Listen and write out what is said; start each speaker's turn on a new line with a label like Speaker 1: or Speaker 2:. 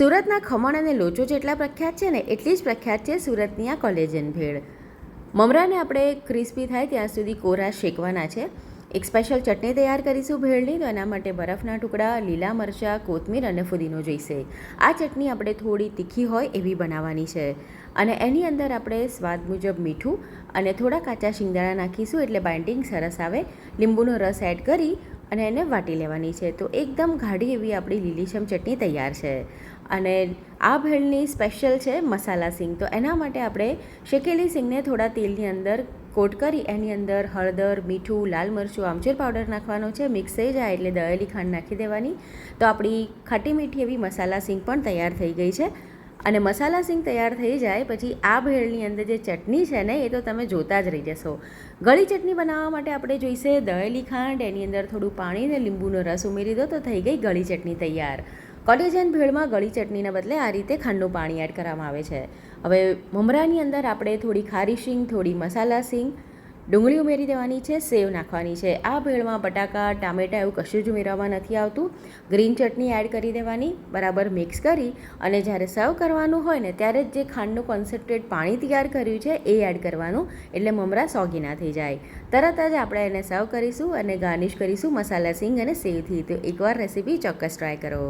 Speaker 1: સુરતના ખમણ અને લોચો જેટલા પ્રખ્યાત છે ને એટલી જ પ્રખ્યાત છે સુરતની આ કોલેજન ભેળ. મમરાને આપણે ક્રિસ્પી થાય ત્યાં સુધી કોરા શેકવાના છે. એક સ્પેશિયલ ચટણી તૈયાર કરીશું ભેળની તો એના માટે બરફના ટુકડા, લીલા મરચાં, કોથમીર અને ફુદીનો જોઈશે. આ ચટણી આપણે થોડી તીખી હોય એવી બનાવવાની છે. અને એની અંદર આપણે સ્વાદ મુજબ મીઠું અને થોડા કાચા શિંગદાણા નાખીશું એટલે બાઇન્ડિંગ સરસ આવે. લીંબુનો રસ એડ કરી અને એને વાટી લેવાની છે. તો એકદમ ગાઢી એવી આપણી લીલીછમ ચટણી તૈયાર છે. અને આ ભેળની સ્પેશિયલ છે મસાલા સિંગ. તો એના માટે આપણે શેકેલી સિંગને થોડા તેલની અંદર કોટ કરી એની અંદર હળદર, મીઠું, લાલ મરચું, આમચૂર પાવડર નાખવાનો છે. મિક્સ થઈ જાય એટલે દળેલી ખાંડ નાખી દેવાની. તો આપણી ખાટી મીઠી એવી મસાલા સિંગ પણ તૈયાર થઈ ગઈ છે. અને મસાલા સિંગ તૈયાર થઈ જાય પછી આ ભેળની અંદર જે ચટણી છે ને, એ તો તમે જોતા જ રહી જશો. ગળી ચટણી બનાવવા માટે આપણે જોઈશે દળેલી ખાંડ, એની અંદર થોડું પાણી અને લીંબુનો રસ ઉમેરી દો તો થઈ ગઈ ગળી ચટણી તૈયાર. કોલેજન ભેળમાં ગળી ચટણીના બદલે આ રીતે ખાંડનું પાણી એડ કરવામાં આવે છે. હવે મમરાની અંદર આપણે થોડી ખારી શીંગ થોડી મસાલા શીંગ ડુંગળી ઉમેરી દેવાની છે, સેવ નાખવાની છે. આ ભેળમાં બટાકા, ટામેટાં એવું કશું જ ઉમેરવામાં નથી આવતું. ગ્રીન ચટણી એડ કરી દેવાની, બરાબર મિક્સ કરી અને જ્યારે સર્વ કરવાનું હોય ને ત્યારે જ જે ખાંડનું કોન્સન્ટ્રેટ પાણી તૈયાર કર્યું છે એ એડ કરવાનું, એટલે મમરા સોગી ના થઈ જાય. તરત જ આપણે એને સર્વ કરીશું અને ગાર્નિશ કરીશું મસાલા સિંગ અને સેવથી. તો એકવાર રેસીપી ચોક્કસ ટ્રાય કરો.